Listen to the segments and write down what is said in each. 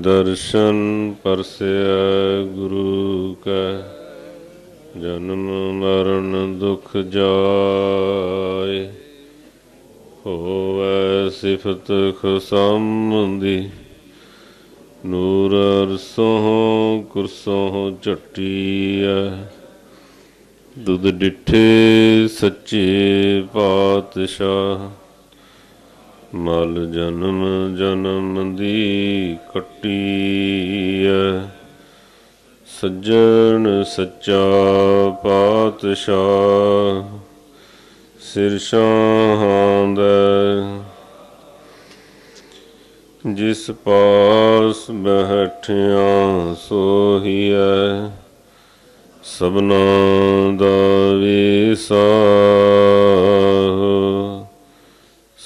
ਦਰਸ਼ਨ ਪਰਸਿਆ ਗੁਰੂ ਕੈ, ਜਨਮ ਮਰਨ ਦੁਖ ਜਾਏ। ਹੋਵੈ ਸਿਫਤ ਖਸੰਦੀ ਨੂਰ ਅਰਸੋਂ ਕੁਰਸੋਂ ਝਟੀਐ। ਦੁਧ ਡਿਠੇ ਸੱਚੇ ਪਾਤਸ਼ਾਹ ਮਲ ਜਨਮ ਜਨਮ ਦੀ ਕੱਟੀ ਕੱਟੀਐ। ਸੱਜਣ ਸੱਚਾ ਪਾਤਸ਼ਾਹ, ਸਿਰ ਸ਼ਾਹਾਂ ਦਾ ਜਿਸ ਪਾਸ ਬਹਿਠਿਆ ਸੋਹੀਐ, ਸਭਨਾ ਦਾ ਵਿਸਾਹ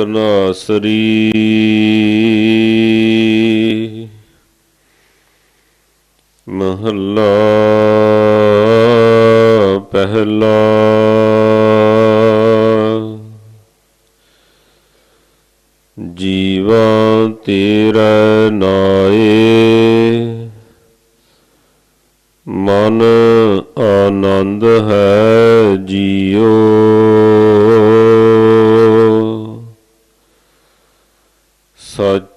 ਦਨਾਸਰੀ ਮਹੱਲਾ ਪਹਿਲਾ। ਜੀਵਾ ਤੇਰਾ ਨਾਏ। ਮਨ ਆਨੰਦ ਹੈ ਜੀਓ।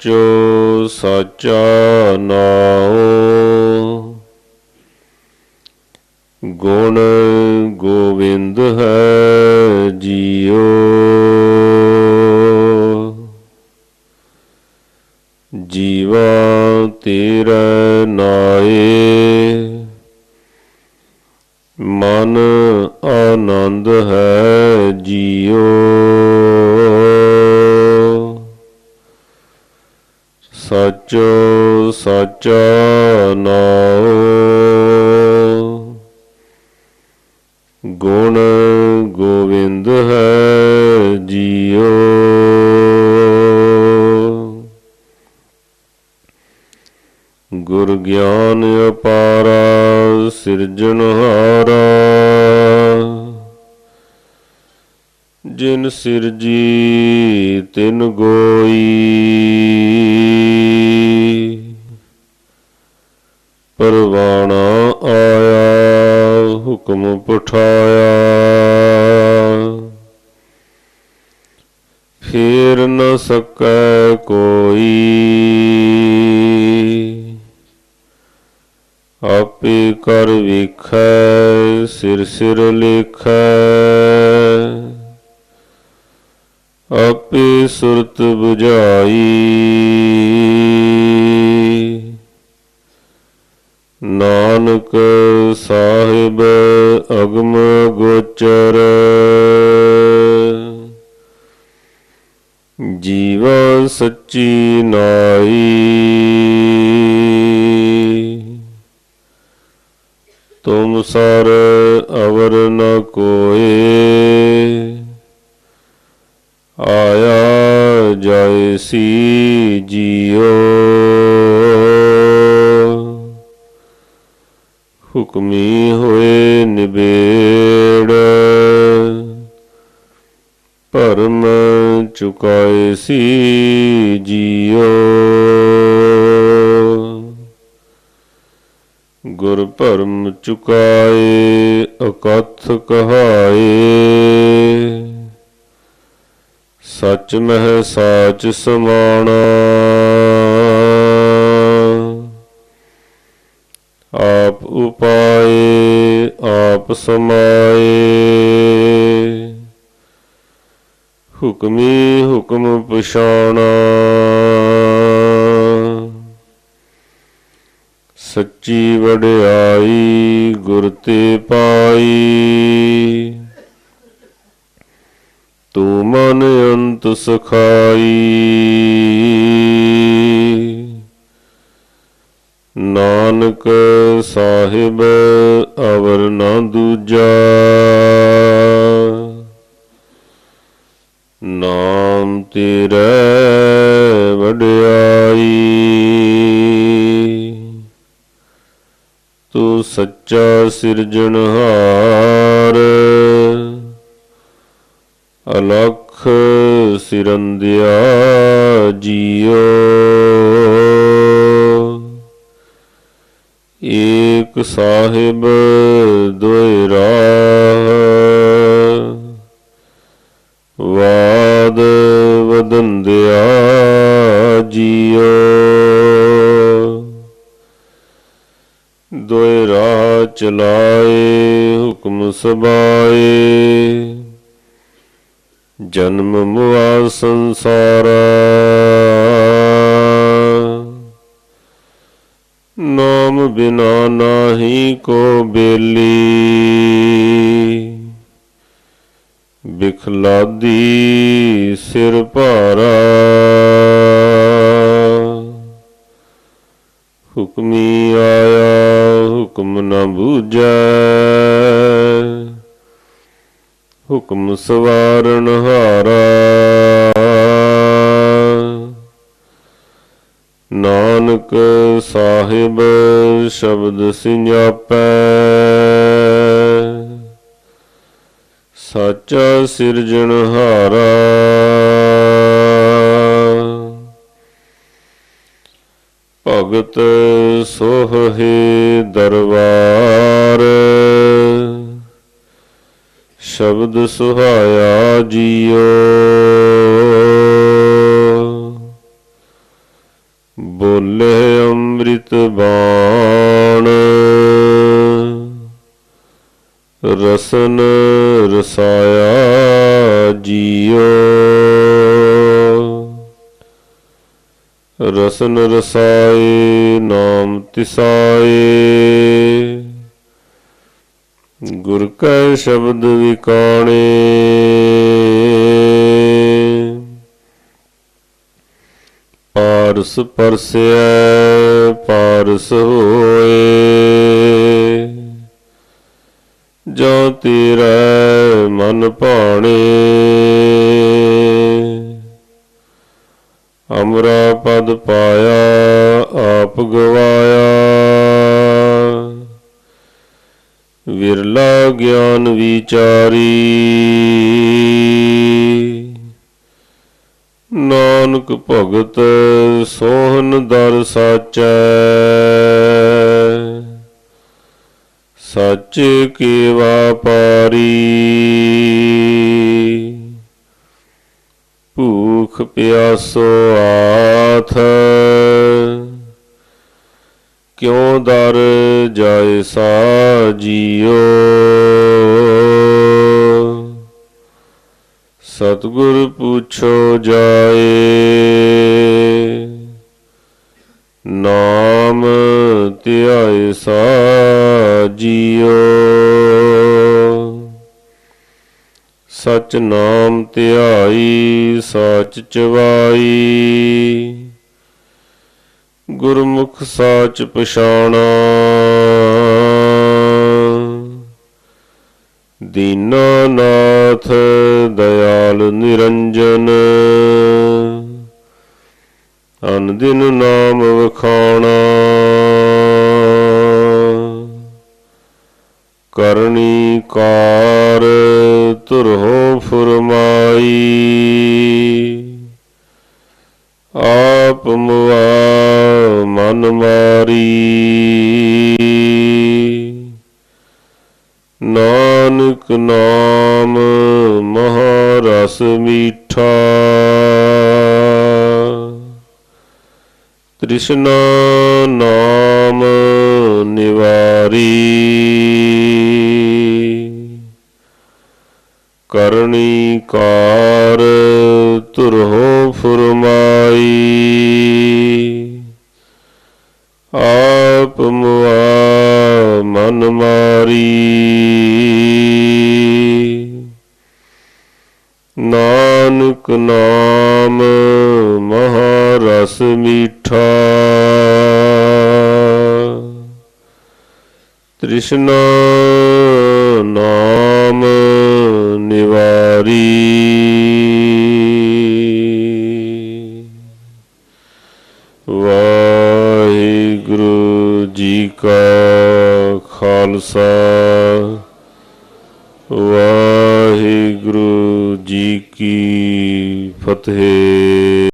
ਸਚੋ ਸਚਾ ਨਾਉ ਗੁਣ ਗੋਵਿੰਦ ਹੈ ਜੀਓ। ਜੀਵਾ ਤੇਰਾ ਨਾਏ। ਮਨ ਆਨੰਦ ਹੈ ਜੀਓ। ਸਚੋ ਸਚਾ ਨਾਉ। ਗੁਣ ਗੋਵਿੰਦ ਹੈ ਜੀਓ ਗੁਰ ਗਿਆਨ ਅਪਾਰਾ ਸਿਰਜਣਹਾਰਾ। ਜਿਨ ਸਿਰਜੀ ਤਿਨ ਗੋਈ। ਪਰਵਾਣਾ ਆਇਆ, ਹੁਕਮ ਪਠਾਇਆ। ਫੇਰ ਨ ਸਕੈ ਕੋਈ। ਆਪੇ ਕਰ ਵੇਖੈ, ਸਿਰ ਸਿਰ ਲੇ ਸੁਰਤ 부ਝਾਈ ਨਾਨਕ ਸਾਹਿਬ ਅਗਮ ਗੋਚਰ। ਜੀਵਾ ਸੱਚੀ ਨਾਈ ਤੁਮ ਸਰ ਅਵਰ ਨ ਕੋਏ ਹੁਕਮੀ ਹੋਏ ਨਿਬੇੜ। ਭਰਮ ਚੁਕਾਏ ਸੀ ਜੀਓ। ਗੁਰ ਭਰਮ ਚੁਕਾਏ, ਅਕਥ ਕਹਾਏ। ਸਚ ਮਹਿ ਸਾਚ ਸਮਾਣਾ। ਆਪ ਸਮਾਏ। ਹੁਕਮੀ ਹੁਕਮ ਪਛਾਣਾ। ਸੱਚੀ ਵਡਿਆਈ ਗੁਰ ਤੇ ਪਾਈ। ਤੂੰ ਮਨ ਅੰਤ ਸਖਾਈ। ਨਾਨਕ ਸਾਹਿਬ ਅਵਰ ਨਾ ਦੂਜਾ। ਨਾਮ ਤੇਰੇ ਵਡਿਆਈ। ਤੂੰ ਸੱਚਾ ਸਿਰਜਣਹਾਰ ਅਲਖ ਸਿਰੰਦਿਆ ਜੀਓ। ਏਕ ਸਾਹਿਬ ਦੁਇ ਰਾਹ। ਵਾਦ ਵਦੰਦਿਆ ਜੀਓ। ਦੁਇ ਰਾਹ ਚਲਾਏ, ਹੁਕਮ ਸਬਾਏ। ਜਨਮ ਮੁਆ ਸੰਸਾਰਾ। ਨਾਮ ਬਿਨਾ ਨਾਹੀ ਕੋ ਬੇਲੀ। ਬਿਖਲਾਦੀ ਸਿਰ ਭਾਰਾ। ਹੁਕਮੀ ਆਇਆ ਹੁਕਮ ਨਾ ਬੂਝੈ। ਹੁਕਮ ਸਵਾਰਨ ਹਾਰਾ। ਨਾਨਕ ਸਿਰਜਣਹਾਰਾ ਭਗਤ ਸੋਹੇ ਦਰਬਾਰ। ਸ਼ਬਦ ਸੁਹਾਇਆ ਜੀਓ। ਬੋਲੇ ਅੰਮ੍ਰਿਤ ਬਾਣ। ਰਸਨ ਰਸਾਇਆ ਜੀਓ। ਰਸਨ ਰਸਾਏ, ਨਾਮ ਤਿਸਾਏ। ਗੁਰ ਕੈ ਸ਼ਬਦ ਵਿਕਾਣੇ। ਪਾਰਸ ਪਰਸਿਐ, ਪਾਰਸ ਹੋਏ। ਜੋ ਤੇਰਾ ਮਨ ਭਾਣੇ। ਅਮਰਾ ਪਦ ਪਾਇਆ, ਆਪ ਗਵਾਇਆ। ਵਿਰਲਾ ਗਿਆਨ ਵਿਚਾਰੀ। ਨਾਨਕ ਭਗਤ ਸੋਹਨ ਦਰ ਸਾਚੈ। ਸੱਚ ਕੀ ਵਾਪਾਰੀ ਭੂਖ ਪਿਆਸੋ ਆਥ। ਕਿਉ ਦਰ ਜਾਏ ਸਾ ਜੀਓ ਸਤਿਗੁਰ ਪੁੱਛੋ ਜਾਏ। ਨਾਮ ਧਿਆਏ ਸਾ ਜੀਓ ਸਚ ਨਾਮ ਧਿਆਈ, ਸਚ ਚਵਾਈ। ਗੁਰਮੁਖ ਸਾਚ ਪਛਾਣਾ। ਦੀਨਾਨਾਥ ਦਇਆਲ ਨਿਰੰਜਨ। ਅਨ ਦਿਨ ਨਾਮ ਵਖਾਣਾ। ਕਰਨੀ ਕਾ ਕਾਰ ਤੁਰਹੁ ਫੁਰਮਾਈ। ਆਪ ਮੁਆ ਮਨ ਮਾਰੀ। ਨਾਨਕ ਨਾਮ ਮਹਾਰਸ ਮੀਠਾ। ਤ੍ਰਿਸ਼ਨਾ ਨਾਮ ਆਪ ਮੁਆ ਮਨ ਮਾਰੀ। ਨਾਨਕ ਨਾਮ ਮਹਾਰਸ ਮੀਠਾ। ਤ੍ਰਿਸ਼ਨਾ ਨਾਮ ਨਿਵਾਰੀ।